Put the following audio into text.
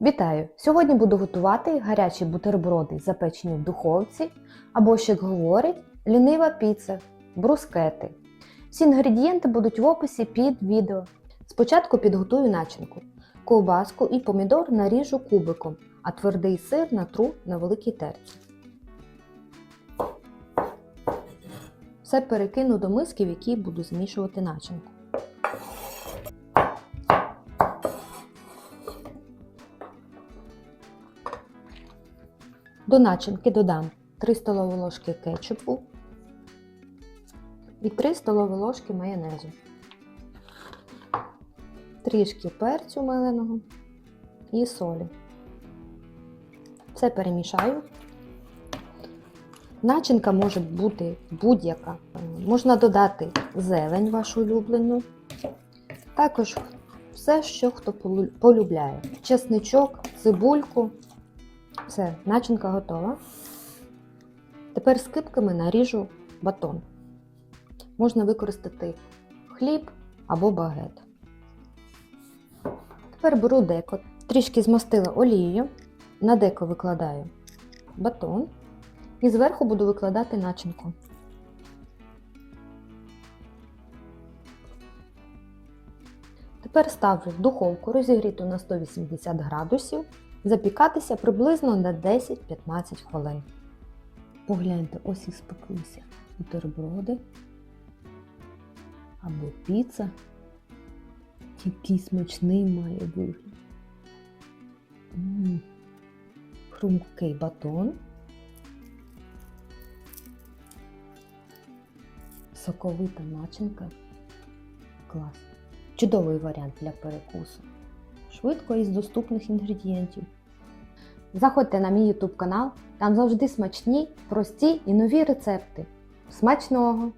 Вітаю! Сьогодні буду готувати гарячі бутерброди, запечені в духовці, або, ще як говорять, лінива піца, брускети. Всі інгредієнти будуть в описі під відео. Спочатку підготую начинку. Ковбаску і помідор наріжу кубиком, а твердий сир натру на великій терці. Все перекину до миски, в якій буду змішувати начинку. До начинки додам 3 столові ложки кетчупу і 3 столові ложки майонезу, трішки перцю меленого і солі. Все перемішаю. Начинка може бути будь-яка. Можна додати зелень вашу улюблену. Також все, що хто полюбляє. Чесничок, цибульку. Все, начинка готова. Тепер скипками наріжу батон. Можна використати хліб або багет. Тепер беру деко, трішки змастила олією, на деко викладаю батон і зверху буду викладати начинку. Тепер ставлю в духовку розігріту на 180 градусів запікатися приблизно на 10-15 хвилин. Погляньте, ось і спеклися бутерброди або піца. Який смачний має вигляд. Хрумкий батон. Соковита начинка. Клас. Чудовий варіант для перекусу. Швидко із доступних інгредієнтів. Заходьте на мій YouTube канал, там завжди смачні, прості і нові рецепти. Смачного!